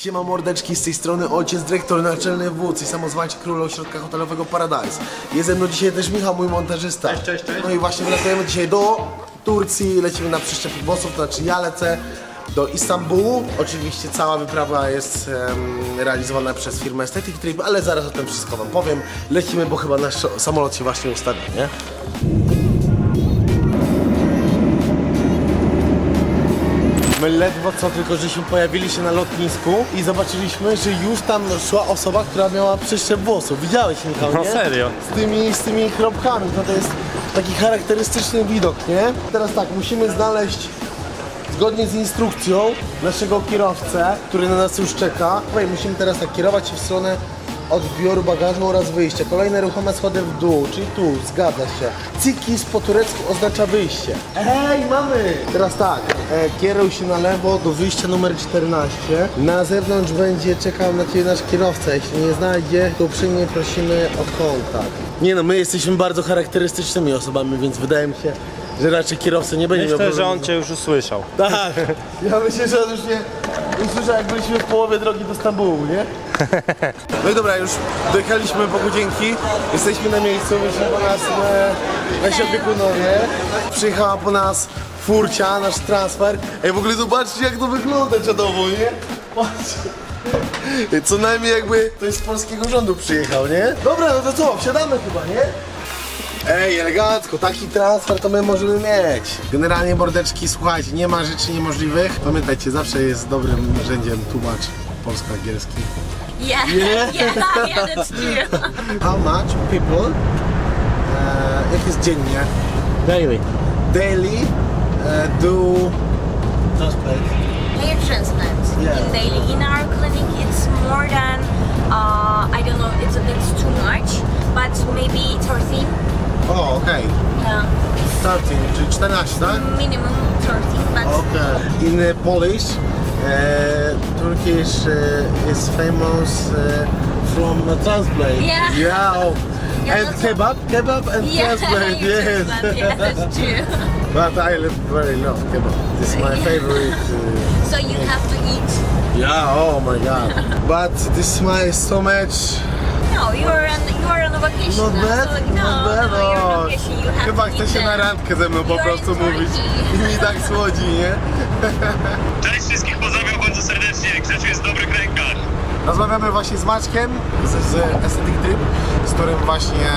Siema mordeczki, z tej strony ojciec dyrektor naczelny wódz i samozwańczy król ośrodka hotelowego Paradise. Jest ze mną dzisiaj też Michał, mój montażysta. Cześć, cześć, cześć. No i właśnie wlatujemy dzisiaj do Turcji, lecimy na przeszczep włosów, to znaczy ja lecę do Istambułu. Oczywiście cała wyprawa jest em, realizowana przez firmę Aesthetic Trip, ale zaraz o tym wszystko wam powiem. Lecimy, bo chyba nasz samolot się właśnie ustawi, nie? My ledwo co tylko żeśmy pojawili się na lotnisku i zobaczyliśmy, że już tam szła osoba, która miała przeszczep włosów. Widziałeś Michał, No nie? serio? Z tymi, z tymi kropkami, no to jest taki charakterystyczny widok, nie? Teraz tak, musimy znaleźć zgodnie z instrukcją naszego kierowcę, który na nas już czeka. Słuchaj, musimy teraz tak kierować się w stronę odbioru bagażu oraz wyjścia. Kolejne ruchome schody w dół, czyli tu, zgadza się. Cikis po turecku oznacza wyjście. Hej, mamy! Teraz tak, kieruj się na lewo do wyjścia numer 14. Na zewnątrz będzie czekał na Ciebie nasz kierowca. Jeśli nie znajdzie, to uprzejmie prosimy o kontakt. Nie no, my jesteśmy bardzo charakterystycznymi osobami, więc wydaje mi się, że raczej kierowca nie będzie miał Myślę, że problemu on cię już usłyszał. tak, ja myślę, że on już nie usłyszał jak byliśmy w połowie drogi do Stambułu, nie? No i dobra, już dojechaliśmy po godzienki, jesteśmy na miejscu, wyszli po nas e, nasi opiekunowie. Przyjechała po nas furcia, nasz transfer. Ej, w ogóle zobaczcie jak to wygląda czadowo, nie? Patrzcie. Co najmniej jakby ktoś z polskiego rządu przyjechał, nie? Dobra, no to co, wsiadamy chyba, nie? Ej, elegancko, taki transfer to my możemy mieć. Generalnie mordeczki, słuchajcie, nie ma rzeczy niemożliwych. Pamiętajcie, zawsze jest dobrym narzędziem tłumacz polsko-angielski. Yeah, Yeah. yeah, yeah, that's true. How much people, e, jak jest dziennie, Daily. daily e, do transplant? Hair transplant Yeah. in daily. In our clinic, it's more than uh, I don't know. It's it's too much, but maybe 13. O, okej, Yeah, 13, czyli 14, tak? minimum 13. But Okay. In uh, Polish, uh, Turkish uh, is famous uh, from uh, transplant. Yeah. Yeah. oh. Yeah, and that's kebab, kebab and yeah, transplant. Yes. transplant, yeah, that's true. but I very love kebab. This is my favorite. Uh, So you have to eat. yeah. Oh my god. but this is my so much. No, you're on you're on a vacation. Not now, bad. So, no, not bad. no, you're on O, vacation. You have Chyba to chce eat się na them. randkę ze mną po You're prostu in mówić. I mi tak słodzi, nie? Cześć wszystkich, pozdrawiam bardzo serdecznie. Grzesiu jest w dobrych rękach. Rozmawiamy właśnie z Maćkiem z, z Aesthetic Trip, z którym właśnie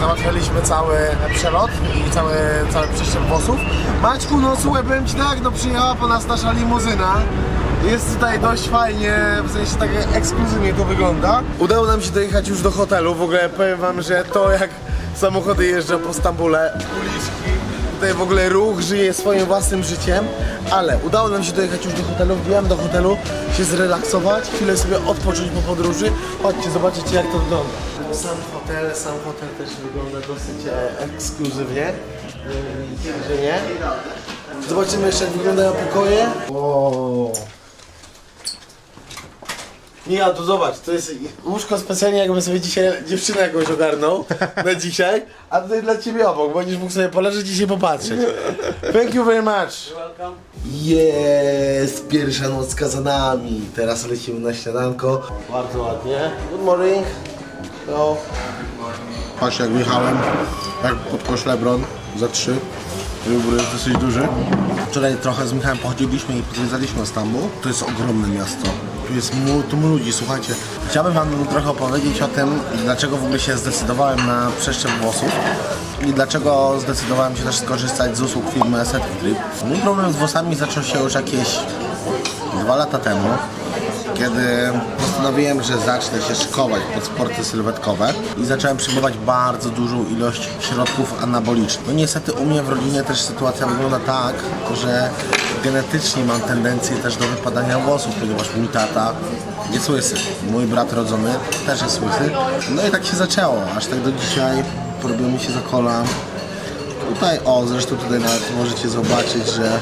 załatwialiśmy cały przelot i cały, cały przeszczep włosów. Maćku, no słuchaj, powiem Ci tak, no przyjechała po nas nasza limuzyna. Jest tutaj dość fajnie, w sensie tak ekskluzywnie to wygląda. Udało nam się dojechać już do hotelu, w ogóle powiem Wam, że to jak samochody jeżdżą po Stambule, uliczki, tutaj w ogóle ruch żyje swoim własnym życiem, ale udało nam się dojechać już do hotelu, wbijamy do hotelu, się zrelaksować, chwilę sobie odpocząć po podróży. Chodźcie, zobaczycie jak to wygląda. Sam hotel, sam hotel też wygląda dosyć e, ekskluzywnie, widzicie, że nie. Zobaczymy jeszcze jak wyglądają pokoje. O. Nie, a tu zobacz, to jest łóżko specjalnie jakbym sobie dzisiaj dziewczynę jakąś ogarnął na dzisiaj, a tutaj dla ciebie obok, będziesz mógł sobie poleżeć i się popatrzeć. Thank you very much. Jest, pierwsza nocka za nami. Teraz lecimy na śniadanko. Bardzo ładnie. Good morning. No. Patrz jak wjechałem, jak podkosz Lebron za trzy. Wybór jest dosyć duży. Wczoraj trochę z Michałem pochodziliśmy i zwiedzaliśmy Stambuł. To jest ogromne miasto. Tu jest multum ludzi, słuchajcie. Chciałbym wam trochę opowiedzieć o tym, dlaczego w ogóle się zdecydowałem na przeszczep włosów i dlaczego zdecydowałem się też skorzystać z usług firmy Aesthetic Trip. Mój problem z włosami zaczął się już jakieś dwa lata temu, kiedy postanowiłem, że zacznę się szkować pod sporty sylwetkowe i zacząłem przyjmować bardzo dużą ilość środków anabolicznych. No niestety u mnie w rodzinie też sytuacja wygląda tak, że genetycznie mam tendencję też do wypadania włosów, ponieważ mój tata jest łysy. Mój brat rodzony też jest łysy. No i tak się zaczęło, aż tak do dzisiaj porobiło mi się za kola. Tutaj, o zresztą tutaj nawet możecie zobaczyć, że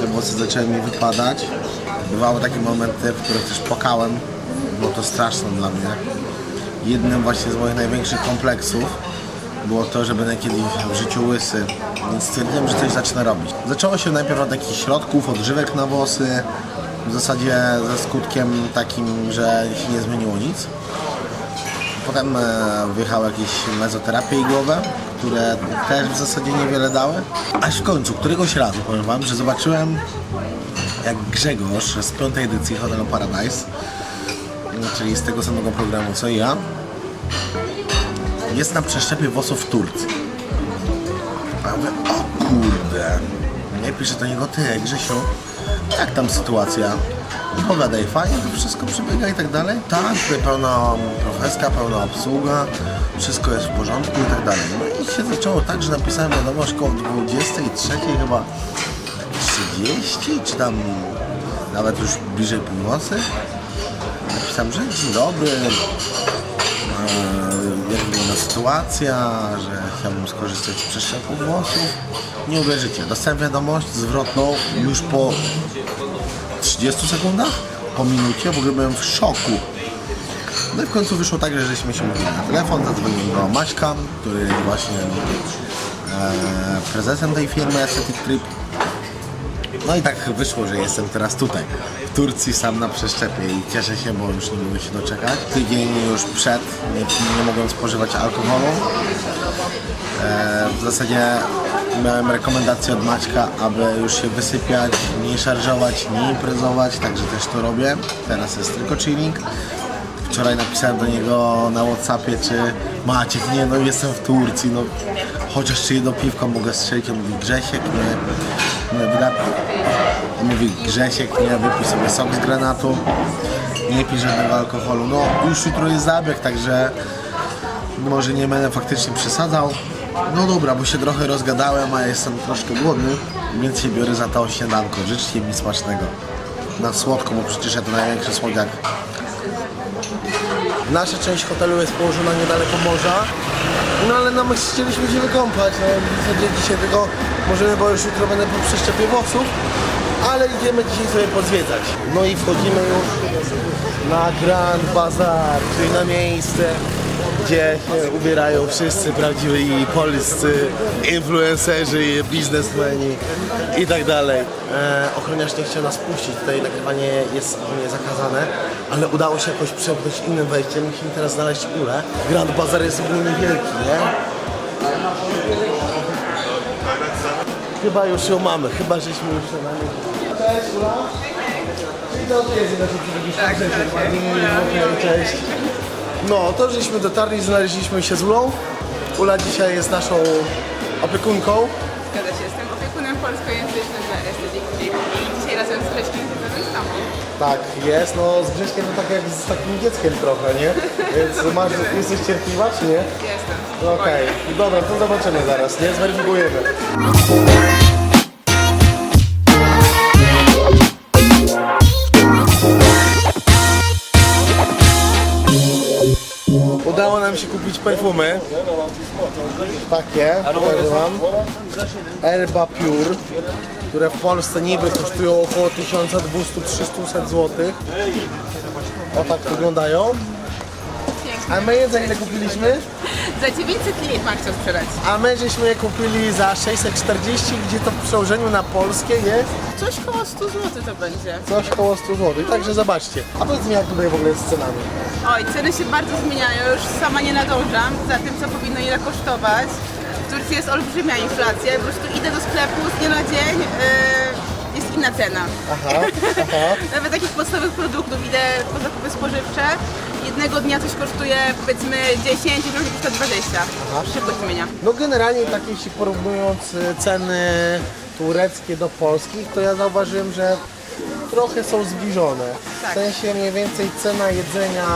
te włosy zaczęły mi wypadać. Bywały takie momenty, w których też płakałem. Było to straszne dla mnie. Jednym właśnie z moich największych kompleksów było to, że będę kiedyś w życiu łysy. Więc stwierdziłem, że coś zacznę robić. Zaczęło się najpierw od jakichś środków, odżywek na włosy. W zasadzie ze skutkiem takim, że się nie zmieniło nic. Potem e, wyjechały jakieś mezoterapie igłowe, które też w zasadzie niewiele dały. Aż w końcu, któregoś razu powiem Wam, że zobaczyłem jak Grzegorz z piątej edycji Hotelu Paradise, czyli z tego samego programu co ja, jest na przeszczepie włosów w Turcji. O kurde. Nie piszę do niego, ty Grzesiu, jak tam sytuacja? Opowiadaj, fajnie to wszystko przebiega i tak dalej? Tak, tutaj pełna profeska, pełna obsługa, wszystko jest w porządku i tak dalej. No i się zaczęło tak, że napisałem wiadomość koło 23 chyba 30, czy tam nawet już bliżej północy. Napisałem, że dzień dobry, e, jak wygląda sytuacja, że chciałbym skorzystać z przeszczepu włosów. Nie uwierzycie, dostałem wiadomość zwrotną już po 30 sekundach, po minucie, w ogóle byłem w szoku. No i w końcu wyszło tak, że żeśmy się mówili na telefon, zadzwoniłem do Maćka, który jest właśnie e, prezesem tej firmy Aesthetic Trip. No i tak wyszło, że jestem teraz tutaj, w Turcji, sam na przeszczepie i cieszę się, bo już nie mogę się doczekać. Tydzień już przed nie, nie mogłem spożywać alkoholu. E, w zasadzie miałem rekomendację od Maćka, aby już się wysypiać, nie szarżować, nie imprezować, także też to robię. Teraz jest tylko chilling. Wczoraj napisałem do niego na Whatsappie, czy Maciek, nie no jestem w Turcji, no chociaż czy jedno piwko mogę strzelić. On mówi Grzesiek, nie. On mówi Grzesiek, nie wypij sobie sok z granatu, nie pij żadnego alkoholu. No już jutro jest zabieg, także może nie będę faktycznie przesadzał. No dobra, bo się trochę rozgadałem, a jestem troszkę głodny, więc się biorę za to śniadanko. Życzcie mi smacznego. Na słodko, bo przecież ja to największy słodziak. Nasza część hotelu jest położona niedaleko morza. No ale no my chcieliśmy się wykąpać. No w zasadzie dzisiaj tylko możemy, bo już jutro będę po przeszczepie włosów. Ale idziemy dzisiaj sobie pozwiedzać. No i wchodzimy już na Grand Bazar, czyli na miejsce, gdzie się ubierają wszyscy prawdziwi polscy influencerzy, biznesmeni i tak dalej. E, ochroniarz nie chciał nas puścić, tutaj nagrywanie jest ogólnie zakazane, ale udało się jakoś przemknąć innym wejściem. Musimy teraz znaleźć ulę. Grand Bazar jest ogólnie wielki, nie? Chyba już ją mamy, chyba żeśmy już ją mamy. Cześć, Ula. I to tu jest inaczej tak, Cześć. No, to żeśmy dotarli, znaleźliśmy się z Ulą. Ula dzisiaj jest naszą opiekunką. Zgadza się, jestem opiekunem polskojęzycznym dla Trip i dzisiaj razem z Grześkiem samo. Tak, jest. No z Grześkiem to tak jak z takim dzieckiem trochę, nie? Więc masz, jesteś cierpliwa, czy nie? Jestem. No Okej, dobra, to zobaczymy zaraz, nie? Zweryfikujemy. Się kupić perfumy. Takie, pokażę wam. Herba Pure, które w Polsce niby kosztują około 1200-300 zł. O tak wyglądają. A my je za ile kupiliśmy? Za 900 lit mam chciał sprzedać. A my żeśmy je kupili za 640, gdzie to w przełożeniu na polskie jest Coś koło 100 zł to będzie. coś koło 100 zł. Także zobaczcie. A powiedz mi jak tutaj w ogóle jest z cenami. Oj, ceny się bardzo zmieniają, już sama nie nadążam za tym, co powinno ile kosztować. W Turcji jest olbrzymia inflacja, po prostu idę do sklepu z dnia na dzień, yy, jest inna cena. Aha, aha. Nawet takich podstawowych produktów idę po zakupy spożywcze. Jednego dnia coś kosztuje powiedzmy 10, drugi kosztuje 20. Szybko się zmienia. No generalnie tak jeśli porównując y, ceny tureckie do polskich, to ja zauważyłem, że trochę są zbliżone. W Tak. sensie mniej więcej cena jedzenia.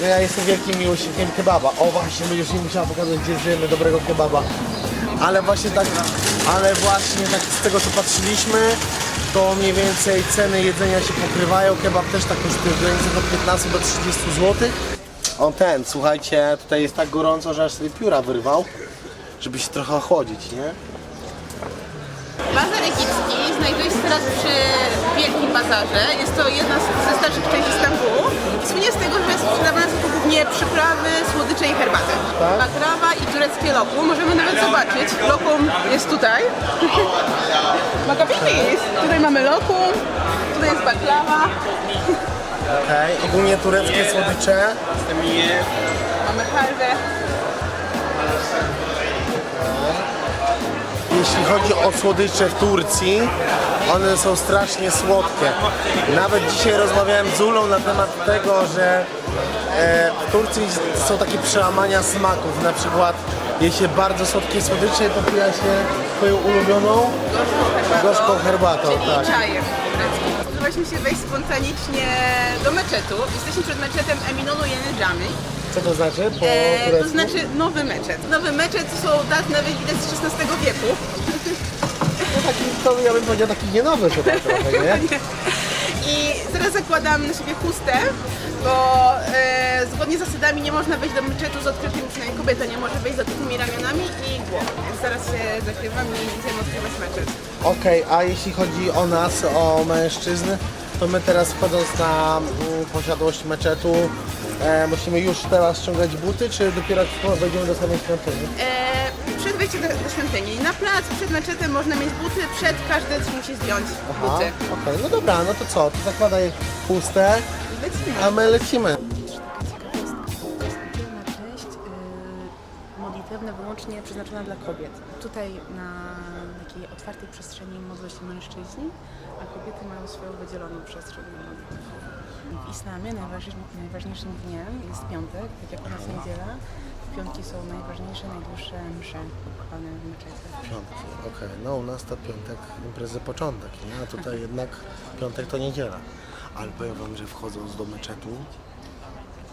No ja jestem wielkim miłośnikiem kebaba. O właśnie, będziesz mi musiała pokazać, gdzie żyjemy dobrego kebaba. Ale właśnie tak, ale właśnie tak z tego co patrzyliśmy, to mniej więcej ceny jedzenia się pokrywają. Kebab też tak kosztuje w granicach od 15 do 30 zł. On ten, słuchajcie, tutaj jest tak gorąco, że aż sobie pióra wyrwał, żeby się trochę ochłodzić, nie? Bazar egipski znajduje się teraz przy Wielkim Bazarze. Jest to jedna z- ze starszych części Stambułu. Słynie z tego, że sprzedawane są tu głównie przyprawy, słodycze i herbaty. Tak. I tureckie lokum. Możemy nawet zobaczyć. Lokum jest tutaj. Makabini jest. Tutaj mamy lokum. Tutaj jest baklawa, Okej, ogólnie tureckie słodycze. mamy halwę. Jeśli chodzi o słodycze w Turcji, one są strasznie słodkie. Nawet dzisiaj rozmawiałem z Ulą na temat tego, że w Turcji są takie przełamania smaków. Na przykład je się bardzo słodkie słodycze i popija się twoją ulubioną gorzką herbatą. Czyli Tak. czajem. Zdecydowaliśmy się wejść spontanicznie do meczetu. Jesteśmy przed meczetem Eminonu Yenejami. Co to znaczy po E, to turecku? znaczy nowy meczet. Nowy meczet to są nawet widać z XVI wieku. No taki, to ja bym powiedział taki nienowy chyba trochę, nie? I teraz zakładam na siebie chustę, bo e, zgodnie z zasadami nie można wejść do meczetu z odkrytymi, przynajmniej kobieta nie może wejść z odkrytymi ramionami i głową. Więc zaraz się zakrywam i idziemy odkrywać meczet. Okej, a jeśli chodzi o nas, o mężczyzn, to my teraz wchodząc na mm, posiadłość meczetu, e, musimy już teraz ściągać buty, czy dopiero jak wejdziemy do samej świątyni? E, przed wejściem do, do świątyni. Na plac przed meczetem można mieć buty, przed każdy musi zdjąć Aha, buty. okej, no dobra, no to co, to zakładaj chustę, Lecimy. a my lecimy. Jedna część y, modlitewna wyłącznie przeznaczona dla kobiet. Tutaj na takiej otwartej przestrzeni modlą się mężczyźni, a kobiety mają swoją wydzieloną przestrzeń na modlitwę. W islamie najważniejszym, najważniejszym dniem jest piątek, tak jak u nas niedziela. W piątki są najważniejsze, najdłuższe msze odprawiane w meczecie. Piątki, okej, no u nas to piątek imprezy początek, nie? A tutaj jednak piątek to niedziela. Ale powiem wam, że wchodząc do meczetu,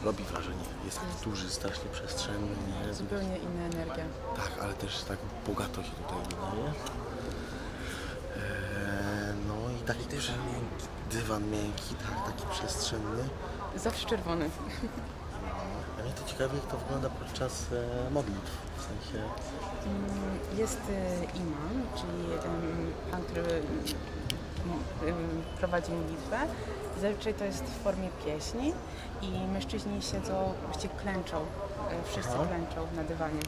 robi wrażenie. Jest duży, strasznie przestrzenny, nie? Zupełnie inna energia. Tak, ale też tak bogato się tutaj wydaje. Eee, no i taki też miękki, dywan miękki, tak, taki przestrzenny. Zawsze czerwony. A mnie to ciekawi, jak to wygląda podczas e, modlitw. W sensie, Jest y, imam, czyli em, pan, który mm, prowadzi modlitwę. Zazwyczaj to jest w formie pieśni i mężczyźni siedzą, właściwie klęczą, y, wszyscy Aha. klęczą na dywanie.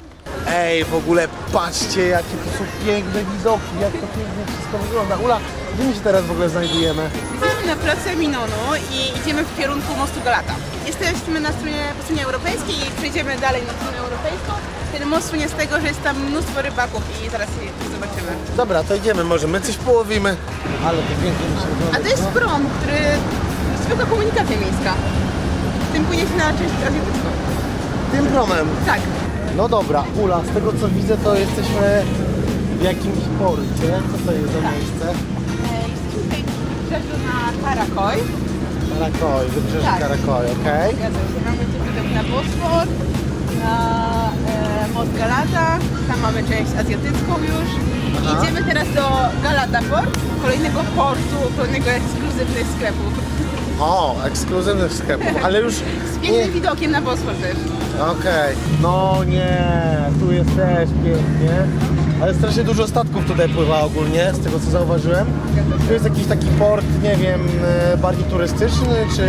Ej, w ogóle patrzcie, jakie to są piękne widoki, jak to pięknie wszystko wygląda. Ula, gdzie my się teraz w ogóle znajdujemy? Jesteśmy na placu Eminonu i idziemy w kierunku mostu Galata. Jesteśmy na stronie, po stronie europejskiej i przejdziemy dalej na stronę europejską. Ten most słynie z tego, że jest tam mnóstwo rybaków i zaraz je zobaczymy. Dobra, to idziemy, może my coś połowimy. Ale to pięknie mi się wygląda. A to jest prom, który... zwykła komunikacja miejska. Tym płynie się na część azjatycką. Tym promem. Tak. No dobra, Ula, z tego co widzę, to jesteśmy w jakimś porcie. Co to jest za miejsce? E, Jesteśmy tutaj w wybrzeżu na Karakoj. Karakoj, wybrzeże Tak. Karakoj, okej? Zgadza się. Mamy tu widok na Bosfor, na e, most Galata. Tam mamy część azjatycką już. Aha. Idziemy teraz do Galata Port, kolejnego portu, kolejnego ekskluzywnych sklepów. O, ekskluzywnych sklepów, ale już Z pięknym widokiem na Bosfor też. Okej, no nie, tu jest też pięknie. Ale strasznie dużo statków tutaj pływa ogólnie, z tego co zauważyłem. Tu jest jakiś taki port, nie wiem, e, bardziej turystyczny, czy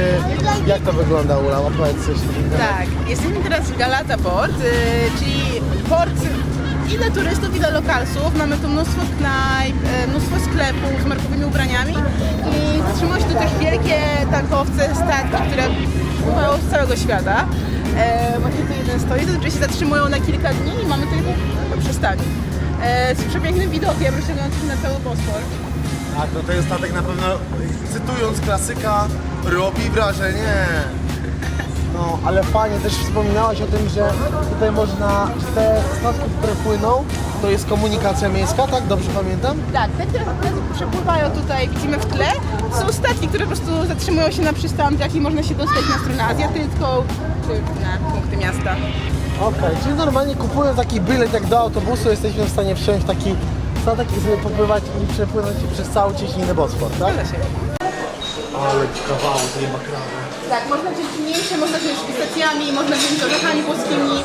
jak to wygląda, Ula? Opowiedz coś takiego. Tak, jesteśmy teraz w Galata Port, y, czyli port i dla turystów, i dla lokalsów. Mamy tu mnóstwo knajp, y, mnóstwo sklepów z markowymi ubraniami i zatrzymują się tu też wielkie tankowce, statki, które pływają z całego świata. E, właśnie tu jeden stoi, zazwyczaj się zatrzymują na kilka dni i mamy tutaj po przystani. E, z przepięknym widokiem rozciągającym na cały Bosfor. Tak, no ten statek na pewno, cytując klasyka, robi wrażenie. No, ale fajnie, też wspominałaś o tym, że tutaj można, te statki, które płyną, to jest komunikacja miejska, tak? Dobrze pamiętam? Tak, te, które które przepływają tutaj, widzimy w tle, są statki, które po prostu zatrzymują się na przystankach i można się dostać na stronę azjatycką czy na punkty miasta. Okej, czyli normalnie kupując taki bilet jak do autobusu, jesteśmy w stanie wsiąść w taki statek i sobie popływać i przepłynąć przez cały cieśniny Bosfor, tak? Zgadza się. Ale kawał tej baklawy. Tak, można wziąć mniejsze, można wziąć z pistacjami, można wziąć z orzechami włoskimi.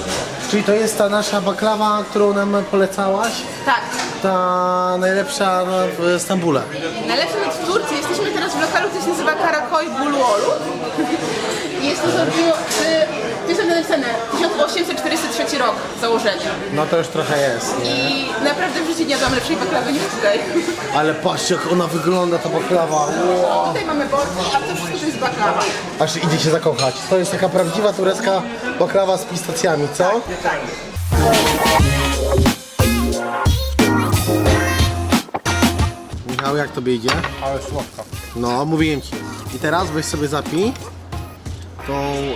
Czyli to jest ta nasza baklawa, którą nam polecałaś? Tak, Ta najlepsza w Stambule. najlepsze nawet w Turcji. Jesteśmy teraz w lokalu, który się nazywa Karakoy Buluolu. I jest to zrobiło, to jest napisane 1843 rok założenia. No to już trochę jest, nie? I naprawdę w życiu nie dam lepszej baklawy niż tutaj. Ale patrzcie jak ona wygląda ta baklawa. Wow. Tutaj mamy borki, a to wszystko to jest baklawa. Aż idzie się zakochać. To jest taka prawdziwa turecka baklawa z pistacjami, co? Michał, jak tobie idzie? Ale słodko. No, mówiłem ci. I teraz weź sobie zapij tą e,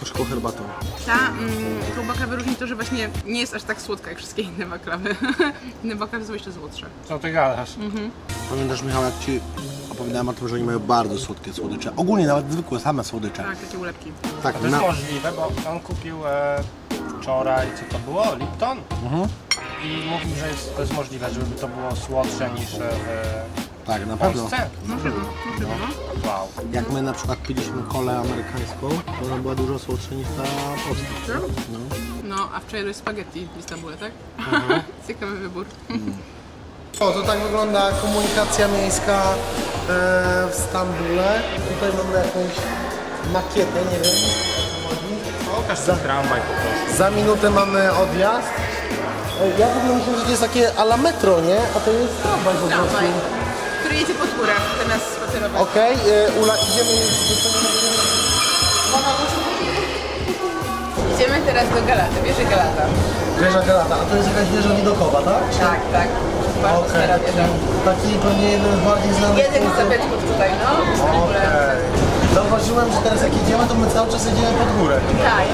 gorzką herbatą. Ta, mm, tą baklawę różni to, że właśnie nie jest aż tak słodka jak wszystkie inne baklawy. inne baklawy są jeszcze słodsze. Co ty gadasz? Pamiętasz Michał, jak ci opowiadałem o tym, że oni mają bardzo słodkie słodycze. Ogólnie nawet zwykłe, same słodycze. Tak, takie ulepki. Tak, To jest na, możliwe, bo on kupił e, wczoraj, co to było? Lipton? I mówił, że jest, to jest możliwe, żeby to było słodsze niż e, tak, na pewno. Polsce. No. Wow. Jak my na przykład piliśmy kolę amerykańską, to ona była dużo słodsza niż ta polska. No. No, a wczoraj jest spaghetti w Istambule, tak? Ciekawy wybór. O, to tak wygląda komunikacja miejska e, w Stambule. Tutaj mamy jakąś makietę, nie wiem. o co chodzi. Pokaż ten tramwaj po prostu. Za minutę mamy odjazd. E, Ja w ogóle myślę, że to jest takie a la metro, nie? A to jest tramwaj po prostu. Tramwaj, który jedzie pod górę zamiast spacerować. Okej, e, Ula, idziemy Idziemy teraz do Galaty, wieży Galata. Wieża Galata, a to jest jakaś wieża widokowa, tak? Tak, tak. Bardzo Okej, stara wieża. taki pewnie jeden z bardziej znanych Jeden z zabytków tutaj, no, w Istambule. Zauważyłem, że teraz jak jedziemy, to my cały czas jedziemy pod górę. Tak.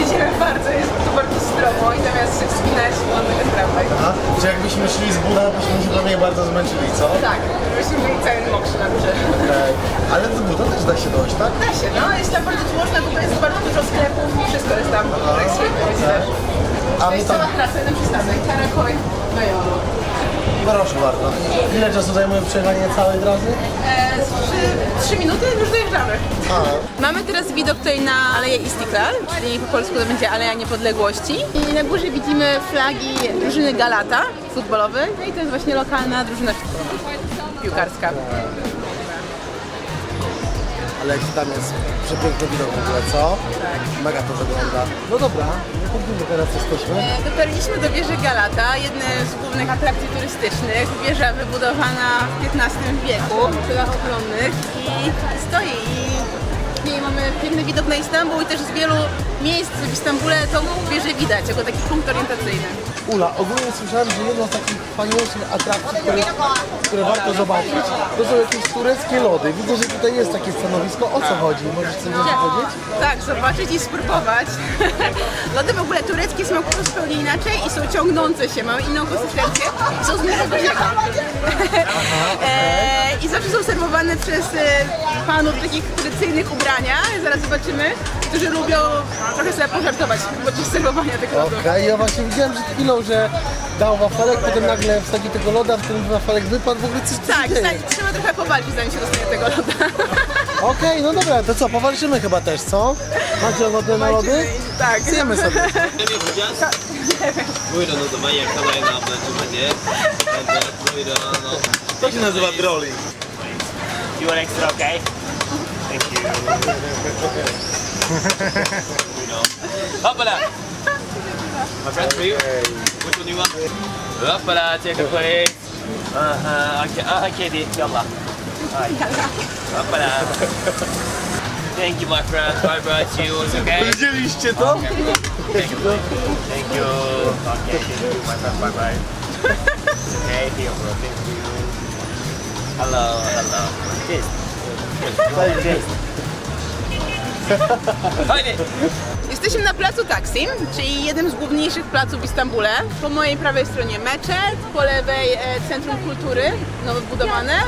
Jedziemy bardzo, jest tu bardzo stromo i zamiast się wspinać, ten tramwaj. A? Że jakbyśmy szli z Buda, byśmy się pewnie bardzo zmęczyli, co? Tak, myśmy byli cały mokrzy na górze. Okej. Ale z Buda też da się dojść, tak? Da się, no, jest tam bardzo tłoczno, tutaj jest bardzo dużo sklepów, wszystko jest tam, tak sobie powiedzieć. A To my jest tam, cała trasa, jeden przystanek, Karakoj, Bejolo. Proszę bardzo. Ile czasu zajmuje przejechanie całej trasy? E, trzy, trzy minuty już dojeżdżamy. A, Mamy teraz widok tutaj na Aleję Istiklal, czyli po polsku to będzie Aleja Niepodległości. I na górze widzimy flagi drużyny Galata futbolowej. No i to jest właśnie lokalna drużyna piłkarska. Ale tam jest przepiękny widok w ogóle, co? Tak. Mega to wygląda. No dobra, to gdzie teraz jesteśmy? E, Dotarliśmy do wieży Galata, jednej z głównych atrakcji turystycznych. Wieża wybudowana w XV wieku w celach ochronnych i stoi. I w niej mamy piękny widok na Istanbul i też z wielu miejsc w Istambule tą wieżę widać jako taki punkt orientacyjny. Ula, ogólnie słyszałem, że jedną z takich fajniejszych atrakcji, które, które warto zobaczyć, to są jakieś tureckie lody. Widzę, że tutaj jest takie stanowisko. O co chodzi? Możesz coś powiedzieć? Tak, zobaczyć i spróbować. Lody w ogóle tureckie smakują zupełnie inaczej i są ciągnące się, mają inną konsystencję i są z młodego ziarna. e, I zawsze są serwowane przez e, panów w takich tradycyjnych ubraniach, zaraz zobaczymy, którzy lubią trochę sobie pożartować podczas serwowania tego lodu. Okej, ja właśnie widziałem przed chwilą, że dał wafelek, potem nagle wsadził tego loda, w którym wafelek wypadł, w ogóle coś co Tak, dzieje. tak, trzeba trochę powalczyć zanim się dostanie tego loda. Okej, no dobra, to co, powalczymy chyba też, co? Macie ochotę na lody? Tak. Zjemy sobie. Buyurun o zaman yakalayın ablacığım hadi. Hadi buyurun. To się nazywa trolling. You want extra, okay? Thank you. Hoppala. My friend for you. Which one you want? Hoppala, take a place. Aha, okay, aha kedi, yallah. Ay. Hoppala. Thank you my friend, bye bye, see you, okay? Widzieliście to? Thank you. Thank you. Okay, thank you, my friend, bye bye. Okay, here bro, thank you. Hello, hello. Cheers. Fajnie. Jesteśmy na placu Taksim, czyli jednym z główniejszych placów w Istambule. Po mojej prawej stronie meczet, po lewej e, Centrum Kultury, nowo budowane. E,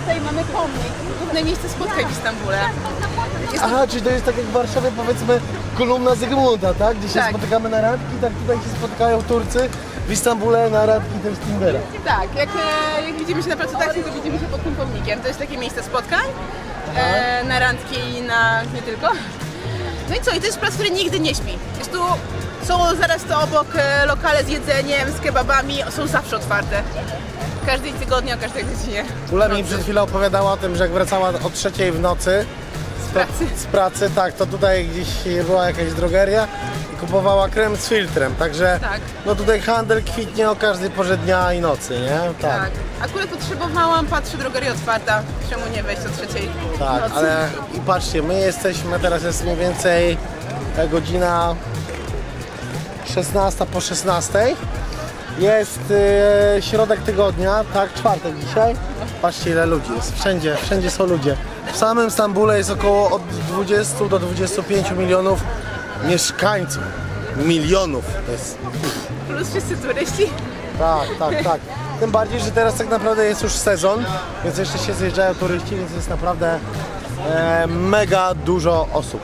tutaj mamy pomnik, główne miejsce spotkań w Istambule. Jest to, Aha, czyli to jest tak jak w Warszawie, powiedzmy, kolumna Zygmunta, tak? Gdzie się Tak. spotykamy na randki, tak tutaj się spotykają Turcy, w Istambule na randki też z Tindera. tak, jak, e, jak widzimy się na placu Taksim, to widzimy się pod tym pomnikiem. To jest takie miejsce spotkań, e, na randki i na nie tylko. No i co, i to jest plac, który nigdy nie śpi. Jest tu, są zaraz to obok e, lokale z jedzeniem, z kebabami, są zawsze otwarte. Każdej tygodnia, o każdej godzinie. Ula mi przed chwilą opowiadała o tym, że jak wracała o trzeciej w nocy Z pracy. z pracy, tak, to tutaj gdzieś była jakaś drogeria kupowała krem z filtrem, także Tak. no tutaj handel kwitnie o każdej porze dnia i nocy, nie? Tak. Akurat potrzebowałam, patrzę, drogeria otwarta. Czemu nie wejść o trzeciej Tak, nocy? ale i patrzcie, my jesteśmy, teraz jest mniej więcej e, godzina 16 po 16. Jest e, środek tygodnia, tak, czwartek dzisiaj. Patrzcie ile ludzi jest, wszędzie, wszędzie są ludzie. W samym Stambule jest około od 20 do 25 milionów mieszkańców. Milionów to jest. Plus wszyscy turyści. Tak, tak, tak. Tym bardziej, że teraz tak naprawdę jest już sezon, więc jeszcze się zjeżdżają turyści, więc jest naprawdę e, mega dużo osób.